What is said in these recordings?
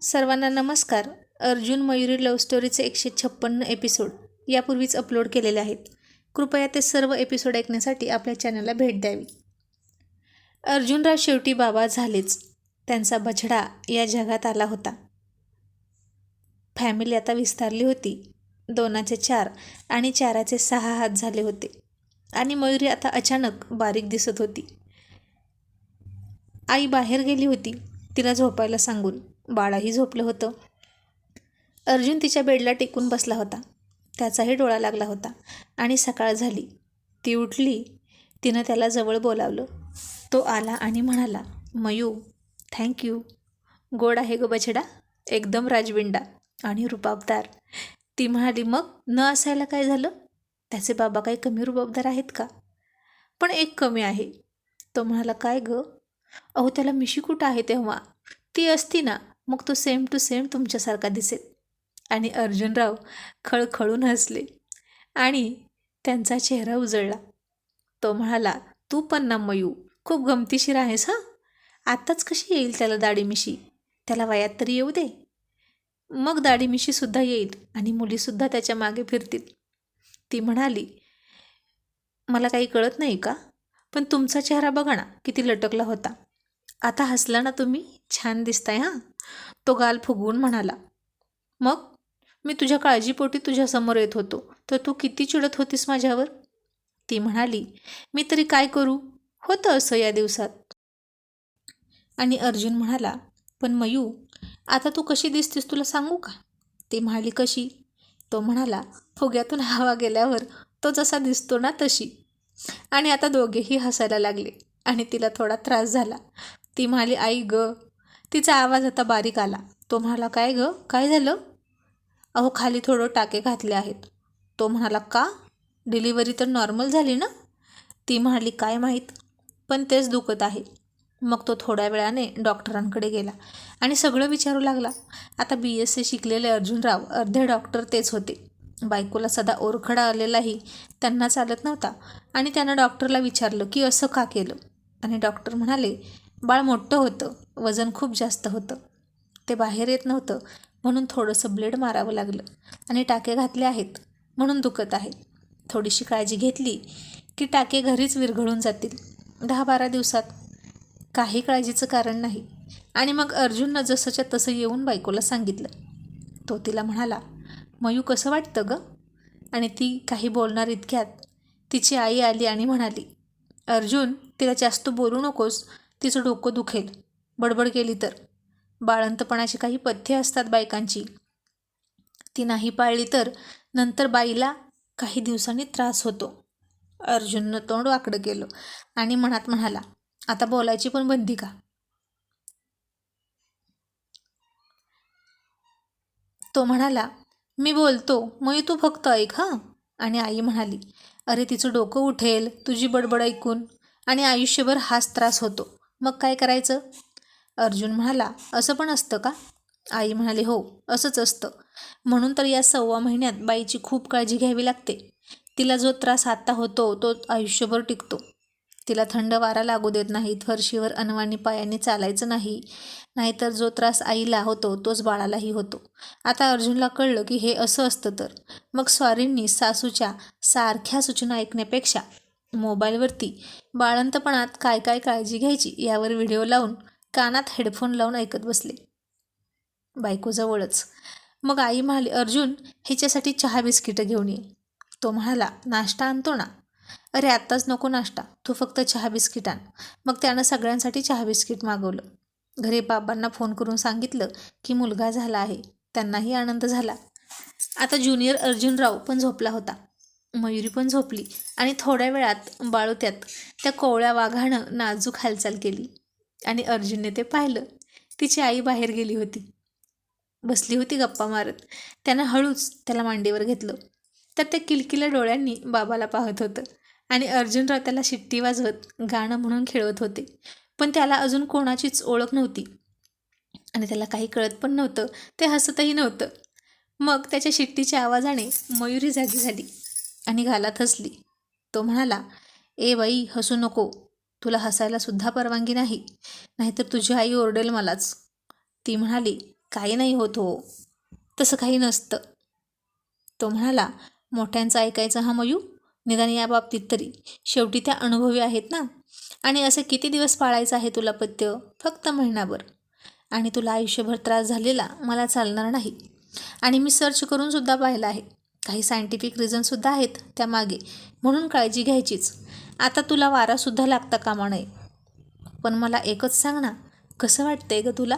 सर्वांना नमस्कार. अर्जुन मयुरी लव्ह स्टोरीचे एकशे छप्पन्न एपिसोड यापूर्वीच अपलोड केलेले आहेत. कृपया ते सर्व एपिसोड ऐकण्यासाठी आपल्या चॅनलला भेट द्यावी. अर्जुनराव शेवटी बाबा झालेच. त्यांचा बछडा या जगात आला होता. फॅमिली आता विस्तारली होती. दोनाचे चार आणि चाराचे सहा हात झाले होते. आणि मयुरी आता अचानक बारीक दिसत होती. आई बाहेर गेली होती तिला झोपायला सांगून. बाळाही झोपलं होतं. अर्जुन तिच्या बेडला टेकून बसला होता. त्याचाही डोळा लागला होता आणि सकाळ झाली. ती उठली. तिनं त्याला जवळ बोलावलं. तो आला आणि म्हणाला मयू थँक्यू गोड आहे ग बछडा. एकदम राजविंडा आणि रुबाबदार. ती म्हणाली मग न असायला काय झालं? त्याचे बाबा काही कमी रुबाबदार आहेत का? पण एक कमी आहे. तो म्हणाला काय ग? अहो त्याला मिशी कुठं आहे तेव्हा? ती असती ना. मग तो सेम टू सेम तुमच्यासारखा दिसेल. आणि अर्जुनराव खळखळून हसले. आणि त्यांचा चेहरा उजळला. तो म्हणाला तू पण ना मयू खूप गमतीशीर आहेस हां? आत्ताच कशी येईल त्याला दाढीमिशी? त्याला वयात तरी येऊ दे. मग दाढीमिशीसुद्धा येईल आणि मुलीसुद्धा त्याच्यामागे फिरतील. ती म्हणाली मला काही कळत नाही का? पण तुमचा चेहरा बघा ना किती लटकला होता. आता हसला ना तुम्ही? छान दिसताय हां? तो गाल फुगवून म्हणाला मग मी तुझ्या काळजीपोटी तुझ्यासमोर येत होतो तर तू किती चिडत होतीस माझ्यावर? ती म्हणाली मी तरी काय करू? होतं असं या दिवसात. आणि अर्जुन म्हणाला पण मयू आता तू कशी दिसतीस तुला सांगू का? ती म्हणाली कशी? तो म्हणाला फुग्यातून हवा गेल्यावर तो जसा दिसतो ना तशी. आणि आता दोघेही हसायला लागले आणि तिला थोडा त्रास झाला. ती म्हणाली आई ग तिचा आवाज आता बारीक आला. तो म्हणाला काय ग? काय झालं? अहो खाली थोडं टाके घातले आहेत. तो म्हणाला का? डिलिव्हरी तर नॉर्मल झाली ना? ती म्हणाली काय माहीत? पण तेच दुखत आहे. मग तो थोड्या वेळाने डॉक्टरांकडे गेला आणि सगळं विचारू लागला. आता बी एस सी शिकलेले अर्जुनराव अर्धे डॉक्टर तेच होते. बायकोला सदा ओरखडा आलेलाही त्यांना चालत नव्हता आणि त्यानं डॉक्टरला विचारलं की असं का केलं? आणि डॉक्टर म्हणाले बाळ मोठं होतं वजन खूप जास्त होतं. ते बाहेर येत नव्हतं म्हणून थोडंसं ब्लेड मारावं लागलं आणि टाके घातले आहेत म्हणून दुखत आहे. थोडीशी काळजी घेतली की टाके घरीच विरघळून जातील. दहा बारा दिवसात काही काळजीचं कारण नाही. आणि मग अर्जुननं जसंच्या तसं येऊन बायकोला सांगितलं. तो तिला म्हणाला मयू कसं वाटतं गं? आणि ती काही बोलणार इतक्यात तिची आई आली आणि म्हणाली अर्जुन तिला जास्त बोलू नकोस. तिचं डोकं दुखेल. बडबड केली तर. बाळंतपणाची काही पथ्ये असतात बायकांची. ती नाही पाळली तर नंतर बाईला काही दिवसांनी त्रास होतो. अर्जुननं तोंड वाकडं केलं आणि मनात म्हणाला आता बोलायची पण बंदी का? तो म्हणाला मी बोलतो मग तू फक्त ऐक हां? आणि आई म्हणाली अरे तिचं डोकं उठेल तुझी बडबड ऐकून आणि आयुष्यभर हाच त्रास होतो. मग काय करायचं? अर्जुन म्हणाला असं पण असतं का? आई म्हणाली हो असंच असतं. म्हणून तर या सव्वा महिन्यात बाईची खूप काळजी घ्यावी लागते. तिला जो त्रास आत्ता होतो तो आयुष्यभर टिकतो. तिला थंड वारा लागू देत नाहीत फरशीवर अनवाणी पायाने चालायचं नाही. नाहीतर जो त्रास आईला होतो तोच बाळालाही होतो. आता अर्जुनला कळलं की हे असं असतं तर. मग स्वारींनी सासूच्या सारख्या सूचना ऐकण्यापेक्षा मोबाईलवरती बाळंतपणात काय काय काळजी घ्यायची यावर व्हिडिओ लावून कानात हेडफोन लावून ऐकत बसले. बायकोजवळच. मग आई म्हणाली अर्जुन हिच्यासाठी चहा बिस्किटं घेऊन ये. तो म्हणाला नाश्ता आणतो ना. अरे आत्ताच नको नाश्ता. तू फक्त चहा बिस्किट आण. मग त्यानं सगळ्यांसाठी चहा बिस्किट मागवलं. घरी बाबांना फोन करून सांगितलं की मुलगा झाला आहे. त्यांनाही आनंद झाला. आता ज्युनियर अर्जुनराव पण झोपला होता. मयुरी पण झोपली आणि थोड्या वेळात बाळोत्यात त्या कोवळ्या वाघानं नाजूक हालचाल केली आणि अर्जुनने ते पाहिलं. तिची आई बाहेर गेली होती. बसली होती गप्पा मारत. त्यानं हळूच त्याला मांडीवर घेतलं. तर त्या किलकिल्या डोळ्यांनी बाबाला पाहत होतं आणि अर्जुनराव त्याला शिट्टी वाजवत गाणं म्हणून खेळवत होते. पण त्याला अजून कोणाचीच ओळख नव्हती. आणि त्याला काही कळत पण नव्हतं. ते हसतही नव्हतं. मग त्याच्या शिट्टीच्या आवाजाने मयुरी जागी झाली. आणि घालात हसली. तो म्हणाला ए बाई हसू नको. तुला हसायला सुद्धा परवानगी नाही. नाहीतर तुझी आई ओरडेल मलाच. ती म्हणाली काही नाही होत हो. तसं काही नसतं. तो म्हणाला मोठ्यांचं ऐकायचं हा मयू? निदान या बाबतीत तरी. शेवटी त्या अनुभवी आहेत ना? आणि असे किती दिवस पाळायचं आहे तुला पथ्य फक्त महिनाभर. आणि तुला आयुष्यभर त्रास झालेला मला चालणार नाही. आणि मी सर्च करून सुद्धा पाहिलं आहे. काही सायंटिफिक रिझनसुद्धा आहेत त्यामागे. म्हणून काळजी घ्यायचीच. आता तुला वारासुद्धा लागता कामा नये. पण मला एकच सांग ना कसं वाटतंय ग तुला?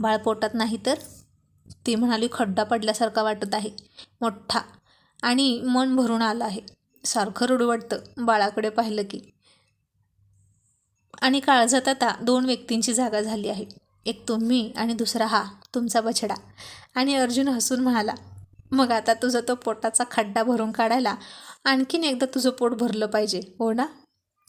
बाळ पोटात नाही तर? ती म्हणाली खड्डा पडल्यासारखा वाटत आहे. मोठा आणि मन भरून आलं आहे. सारखं रडू वाटतं बाळाकडे पाहिलं की. आणि काळजात आता दोन व्यक्तींची जागा झाली आहे. एक तुम्ही आणि दुसरा हा तुमचा बछडा. आणि अर्जुन हसून म्हणाला मग आता तुझा तो पोटाचा खड्डा भरून काढायला आणखीन एकदा तुझं पोट भरलं पाहिजे हो ना?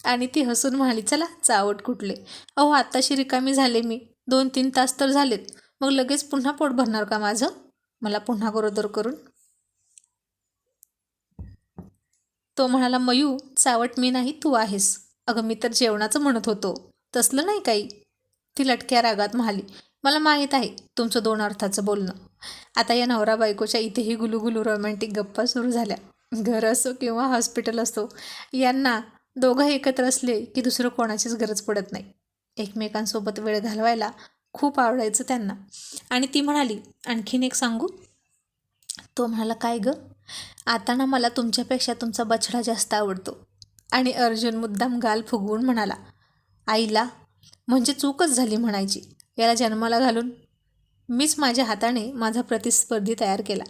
आणि ती हसून म्हणाली चला चावट कुठले. अहो आत्ताशी रिकामी झाले मी. दोन तीन तास तर झालेत. मग लगेच पुन्हा पोट भरणार का माझं? मला पुन्हा गरोदर करून. तो म्हणाला मयू चावट मी नाही तू आहेस. अगं मी तर जेवणाचं म्हणत होतो. तसलं नाही काही. ती लटक्या रागात म्हणाली मला माहीत आहे तुमचं दोन अर्थाचं बोलणं. आता या नवरा बायकोच्या इथेही गुलुगुलू रोमॅन्टिक गप्पा सुरू झाल्या. घर असो किंवा हॉस्पिटल असो यांना दोघं एकत्र असले की दुसरं कोणाचीच गरज पडत नाही. एकमेकांसोबत वेळ घालवायला खूप आवडायचं त्यांना. आणि ती म्हणाली आणखीन एक सांगू? तो म्हणाला काय गं? आता ना मला तुमच्यापेक्षा तुमचा बछडा जास्त आवडतो. आणि अर्जुन मुद्दाम गाल फुगवून म्हणाला आईला म्हणजे चूकच झाली म्हणायची. याला जन्माला घालून मीच माझ्या हाताने माझा प्रतिस्पर्धी तयार केला.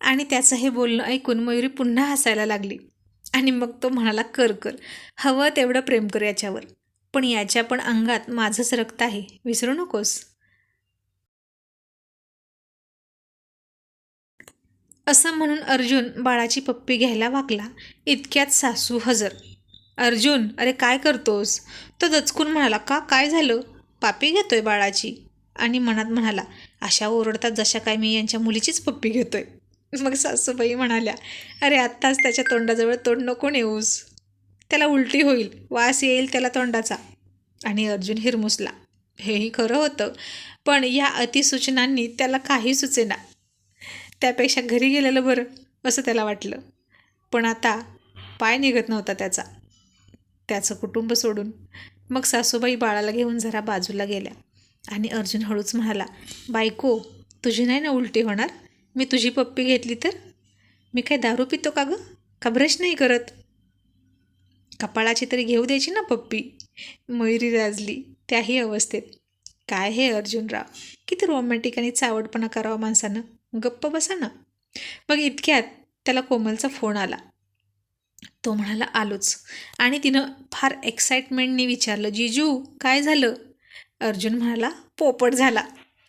आणि त्याचं हे बोलणं ऐकून मयुरी पुन्हा हसायला लागली. आणि मग तो म्हणाला कर कर. हवं तेवढं प्रेम कर याच्यावर. पण याच्या पण अंगात माझंच रक्त आहे. विसरू नकोस. असं म्हणून अर्जुन बाळाची पप्पी घ्यायला वागला इतक्यात सासू हजर. अर्जुन अरे काय करतोस? तो दचकून म्हणाला का? काय झालं? पापी घेतोय बाळाची. आणि मनात म्हणाला अशा ओरडतात जशा काय मी यांच्या मुलीचीच पप्पी घेतोय. मग सासूबाई म्हणाल्या अरे आत्ताच त्याच्या तोंडाजवळ तोंड नको नेऊस. त्याला उलटी होईल वास येईल त्याला तोंडाचा. आणि अर्जुन हिरमुसला हेही खरं होतं पण या अतिसूचनांनी त्याला काही सुचेना. त्यापेक्षा घरी गेलेलं बरं असं त्याला वाटलं. पण आता पाय निघत नव्हता त्याचा. त्याचं कुटुंब सोडून. मग सासूबाई बाळाला घेऊन जरा बाजूला गेल्या आणि अर्जुन हळूच म्हणाला बायको तुझी नाही ना उलटी होणार? मी तुझी पप्पी घेतली तर? मी काय दारू पितो का गं? का ब्रश नाही करत. कपाळाची तरी घेऊ द्यायची ना पप्पी? मयुरी राजली त्याही अवस्थेत. काय हे अर्जुनराव? किती रोमॅन्टिक आणि चावटपणा करावा माणसानं? गप्प बसा ना. मग इतक्यात त्याला कोमलचा फोन आला. तो म्हणाला आलोच. आणि तिनं फार एक्साइटमेंटने विचारलं जिजू काय झालं? अर्जुन म्हणाला पोपट झाला.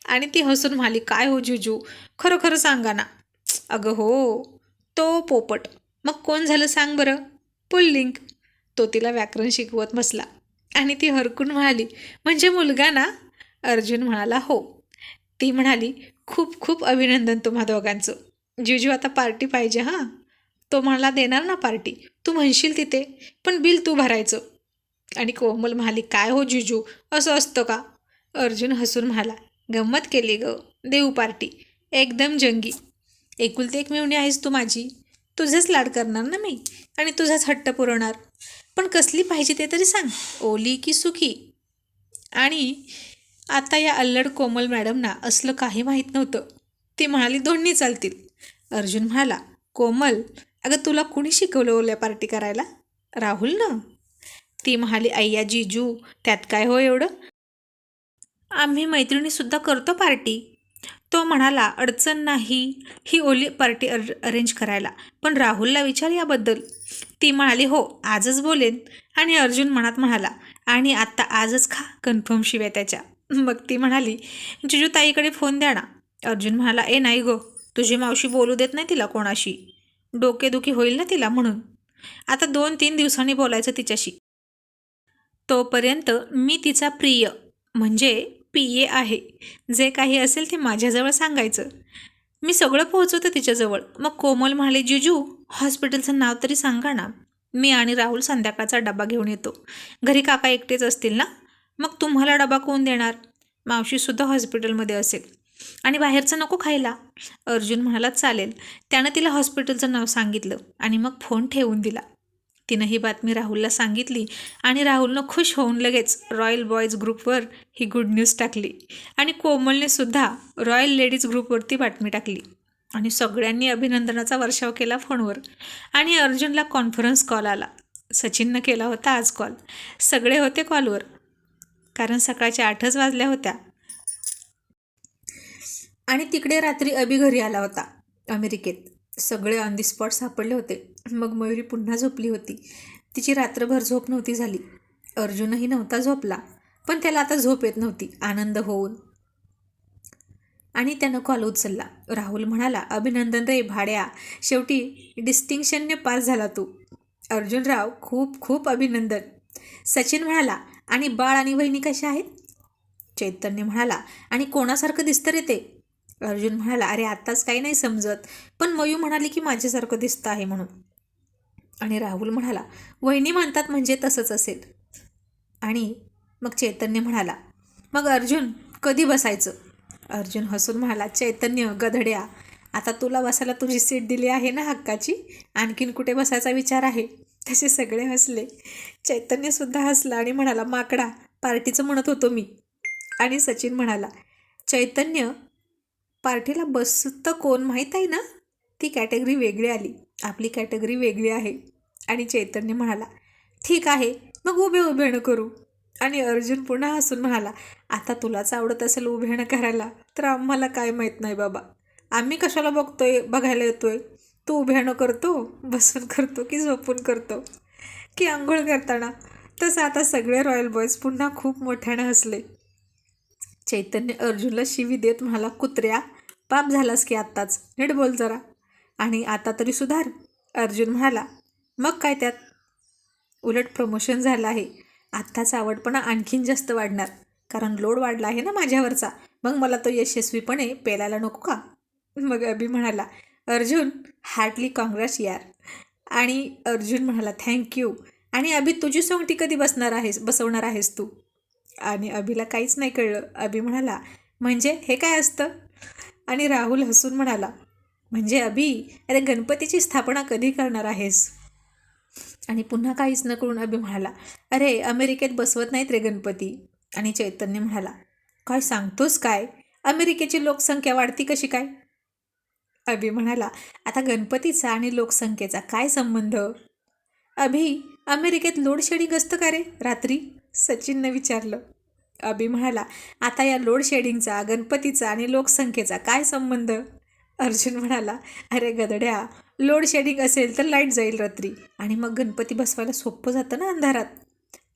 आणि ती हसून म्हणाली काय हो जिजू? खरं खरं सांगा ना. अगं हो तो पोपट. मग कोण झालं सांग बरं? पुल्लिंग तो तिला व्याकरण शिकवत बसला आणि ती हरकून म्हणाली म्हणजे मुलगा ना? अर्जुन म्हणाला हो. ती म्हणाली खूप खूप अभिनंदन तुम्हा दोघांचं. जिजू आता पार्टी पाहिजे हां? तो मला देणार ना पार्टी? तू म्हणशील तिथे. पण बिल तू भरायचं. आणि कोमल म्हणाली काय हो जिजू असं असतं का? अर्जुन हसून म्हणाला गंमत केली ग. देऊ पार्टी. एकदम जंगी. एकुलती एक मिळवणी आहेस तू माझी. तुझेच लाड करणार ना मी? आणि तुझाच हट्ट पुरवणार. पण कसली पाहिजे ते तरी सांग. ओली की सुखी? आणि आता या अल्लड कोमल मॅडमना असलं काही माहीत नव्हतं. ती म्हणाली दोन्ही चालतील. अर्जुन म्हणाला कोमल अगं तुला कुणी शिकवलं ओल्या पार्टी करायला? राहुल ना? ती म्हणाली अय्या जीजू त्यात काय हो एवढं? आम्ही मैत्रिणीसुद्धा करतो पार्टी. तो म्हणाला अडचण नाही ही ओली पार्टी अर अरेंज करायला. पण राहुलला विचार याबद्दल. ती म्हणाली हो आजच बोलेन. आणि अर्जुन मनात म्हणाला आणि आत्ता आजच खा कन्फर्म शिव्या त्याच्या. मग ती म्हणाली जिजू ताईकडे फोन द्या ना. अर्जुन म्हणाला ए नाही गो तुझी मावशी बोलू देत नाही तिला कोणाशी. डोकेदुखी होईल ना तिला म्हणून. आता दोन तीन दिवसांनी बोलायचं तिच्याशी. तोपर्यंत मी तिचा प्रिय म्हणजे पी ए आहे. जे काही असेल ते माझ्याजवळ सांगायचं. मी सगळं पोहोचवतं तिच्याजवळ. मग कोमल म्हणाले जिजू हॉस्पिटलचं नाव तरी सांगा ना. मी आणि राहुल संध्याकाळचा डबा घेऊन येतो. घरी काका एकटेच असतील ना? मग तुम्हाला डबा कोण देणार? मावशीसुद्धा हॉस्पिटलमध्ये असेल. आणि बाहेरचं नको खायला. अर्जुन म्हणाला चालेल. त्यानं तिला हॉस्पिटलचं नाव सांगितलं आणि मग फोन ठेवून दिला. तिनं ही बातमी राहुलला सांगितली आणि राहुलनं खुश होऊन लगेच रॉयल बॉयज ग्रुपवर ही गुड न्यूज टाकली आणि कोमलने सुद्धा रॉयल लेडीज ग्रुपवरती बातमी टाकली आणि सगळ्यांनी अभिनंदनाचा वर्षाव केला फोनवर आणि अर्जुनला कॉन्फरन्स कॉल आला. सचिननं केला होता आज कॉल. सगळे होते कॉलवर. कारण सकाळच्या आठच वाजल्या होत्या. आणि तिकडे रात्री अभि घरी आला होता अमेरिकेत. सगळे ऑन दी स्पॉट सापडले होते. मग मयुरी पुन्हा झोपली होती. तिची रात्रभर झोप नव्हती झाली. अर्जुनही नव्हता झोपला पण त्याला आता झोप येत नव्हती आनंद होऊन. आणि त्यानं कॉल उचलला. राहुल म्हणाला अभिनंदन रे भाड्या शेवटी डिस्टिंक्शनने पास झाला तू. अर्जुनराव खूप खूप अभिनंदन. सचिन म्हणाला आणि बाळ आणि वहिनी कशा आहेत? चैतन्य म्हणाला आणि कोणासारखं दिसतं रे ते? अर्जुन म्हणाला अरे आत्ताच काही नाही समजत. पण मयू म्हणाली की माझ्यासारखं दिसतं आहे म्हणून. आणि राहुल म्हणाला वहिनी म्हणतात म्हणजे तसंच असेल. आणि मग चैतन्य म्हणाला मग अर्जुन कधी बसायचं? अर्जुन हसून म्हणाला चैतन्य गधड्या आता तुला बसायला तुझी सीट दिली आहे ना हक्काची? आणखीन कुठे बसायचा विचार आहे? तसे सगळे हसले. चैतन्यसुद्धा हसला आणि म्हणाला माकडा पार्टीचं म्हणत होतो मी. आणि सचिन म्हणाला चैतन्य पार्टीला बसतं कोण माहीत आहे ना? ती कॅटेगरी वेगळी आली. आपली कॅटेगरी वेगळी आहे. आणि चैतन्य म्हणाला ठीक आहे मग उभे उभेणं करू. आणि अर्जुन पुन्हा हसून म्हणाला आता तुलाच आवडत असेल उभेणं करायला तर आम्हाला काय माहीत नाही बाबा. आम्ही कशाला बघतोय बघायला येतोय? तू उभ्यानं करतो बसून करतो की झोपून करतो? की आंघोळ करताना? तसं आता सगळे रॉयल बॉयज पुन्हा खूप मोठ्यानं हसले. चैतन्य अर्जुनला शिवी देत म्हणाला कुत्र्या पाप झालास की आत्ताच? नीट बोल जरा. आणि आता तरी सुधार. अर्जुन म्हणाला मग काय त्यात? उलट प्रमोशन झालं आहे. आत्ताचा आवडपणा आणखीन जास्त वाढणार. कारण लोड वाढला आहे ना माझ्यावरचा. मग मला तो यशस्वीपणे पेलायला नको का? मग अभि म्हणाला अर्जुन हार्टली काँग्रेस यार. आणि अर्जुन म्हणाला थँक्यू. आणि अभि तुझी सोंगटी कधी बसणार आहेस बसवणार आहेस तू? आणि अभिला काहीच नाही कळलं. अभि म्हणाला म्हणजे हे काय असतं? आणि राहुल हसून म्हणाला म्हणजे अभि अरे गणपतीची स्थापना कधी करणार आहेस? आणि पुन्हा काहीच न करून अभि म्हणाला अरे अमेरिकेत बसवत नाहीत रे गणपती. आणि चैतन्य म्हणाला काय सांगतोस काय? अमेरिकेची लोकसंख्या वाढती कशी काय? अभि म्हणाला आता गणपतीचा आणि लोकसंख्येचा काय संबंध? अभि अमेरिकेत लोडशेडिंग असतं का रे रात्री? सचिननं विचारलं. अभि म्हणाला आता या लोड शेडिंगचा गणपतीचा आणि लोकसंख्येचा काय संबंध? अर्जुन म्हणाला अरे गदड्या लोड शेडिंग असेल तर लाइट जाईल रात्री आणि मग गणपती बसवायला सोपं जातं ना अंधारात.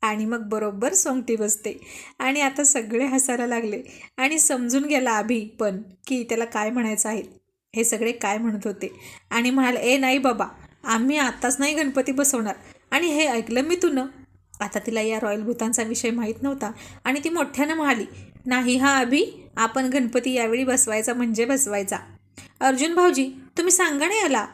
आणि मग बरोबर सोंगटी बसते. आणि आता सगळे हसायला लागले. आणि समजून गेला अभि पण की त्याला काय म्हणायचं आहे. हे सगळे काय म्हणत होते? आणि म्हणाले ए नाही बाबा आम्ही आत्ताच नाही गणपती बसवणार. आणि हे ऐकलं मी तुनं. आता तिला या रॉयल भूतांचा विषय माहीत नव्हता. आणि ती मोठ्यानं म्हणाली नाही हा अभि आपण गणपती यावेळी बसवायचा म्हणजे बसवायचा. अर्जुन भाऊजी तुम्ही सांगा नाही याला.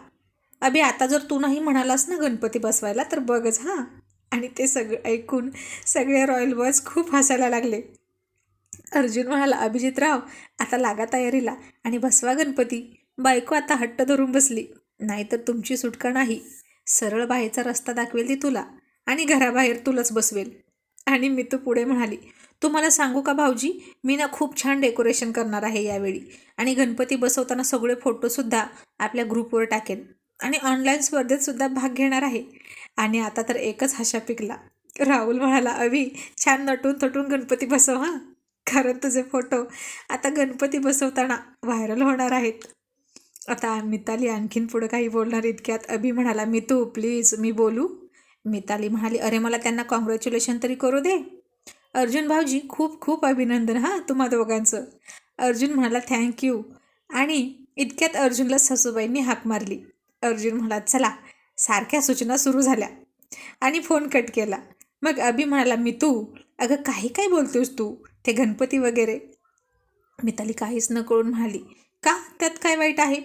अभि आता जर तू नाही म्हणालास ना गणपती बसवायला तर बघच हां. आणि ते सगळं ऐकून सगळे रॉयल बॉयज खूप हसायला लागले. अर्जुन म्हणाला अभिजितराव आता लागा तयारीला आणि बसवा गणपती. बायको आता हट्ट धरून बसली नाहीतर तुमची सुटका नाही. सरळ बाहेरचा रस्ता दाखवेल ती तुला. आणि घराबाहेर तुलाच बसवेल. आणि मी तू पुढे म्हणाली तुम्हाला सांगू का भाऊजी? मी ना खूप छान डेकोरेशन करणार आहे यावेळी. आणि गणपती बसवताना सगळे फोटोसुद्धा आपल्या ग्रुपवर टाकेन. आणि ऑनलाईन स्पर्धेतसुद्धा भाग घेणार आहे. आणि आता तर एकच हशा पिकला. राहुल म्हणाला अभि छान नटून थटून गणपती बसव हां? कारण तुझे फोटो आता गणपती बसवताना व्हायरल होणार आहेत. आता मिताली आणखीन पुढं काही बोलणार इतक्यात अभि म्हणाला मी तू प्लीज मी बोलू. मिताली म्हणाली अरे मला त्यांना कॉंग्रॅच्युलेशन तरी करू दे. अर्जुन भाऊजी खूप खूप अभिनंदन हां तुम्हा दोघांचं. अर्जुन म्हणाला थँक्यू आणि इतक्यात अर्जुनला सासूबाईंनी हाक मारली. अर्जुन म्हणाला चला सारख्या सूचना सुरू झाल्या. आणि फोन कट केला. मग अभि म्हणाला मी तू अगं काही काय बोलतोस तू ते गणपती वगैरे. मिताली काहीच न कळून म्हणाली का? त्यात काय वाईट आहे?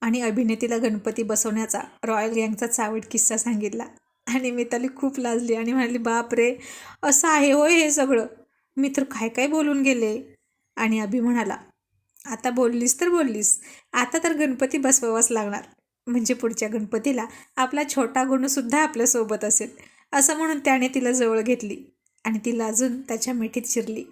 आणि अभिनेतीला गणपती बसवण्याचा रॉयल गँगचा चावट किस्सा सांगितला. आणि मिताली खूप लाजली आणि म्हणाली बाप रे असं आहे होय हे सगळं. मी तर काय काय बोलून गेले. आणि अभि म्हणाला आता बोललीस तर बोललीस. आता तर गणपती बसवावाच लागणार. म्हणजे पुढच्या गणपतीला आपला छोटा गुणूसुद्धा आपल्यासोबत असेल. असं म्हणून त्याने तिला जवळ घेतली आणि तिला अजून त्याच्या मिठीत शिरली.